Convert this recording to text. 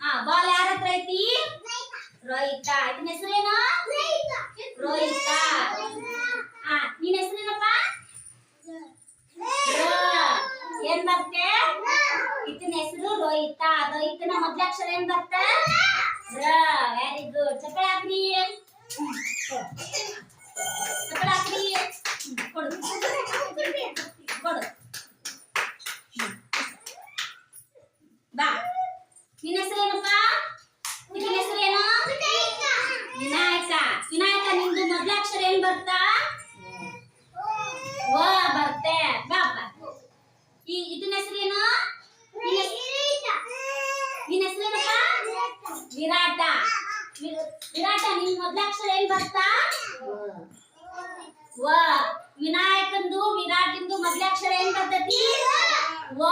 ಹಾ ಬಾಲ್ ಯಾರ ಹತ್ರ ಐತಿ? ರೋಹಿತ. ಇದನ್ನ ಹೆಸರೇನು? ರೋಹಿತ. ಆ, ನಿನ್ನ ಹೆಸರೇನಪ್ಪ? ಏನ್ ಬರ್ತೆ? ಇದನ್ನ ಹೆಸರು ರೋಹಿತ. ರೋಹಿತನ ಮೊದ್ಲಾಕ್ಷರ ಏನ್ ಬರ್ತ? ರ. ವೆರಿ ಗುಡ್ ಚಪ್ಪಳ ಹಾಕ್ರಿ. ವಿರಾಟ ವಿ- ವಿರಾಟ ನಿನ್ ಮೊದ್ಲಾಕ್ಷರ ಏನ್ ಬರ್ತಾ ವ ವಿನಾಯಕಂದು ವಿರಾಟಿಂದು ಮೊದ್ಲಾಕ್ಷರ ಏನ್ ಬರ್ತೈತಿ ವ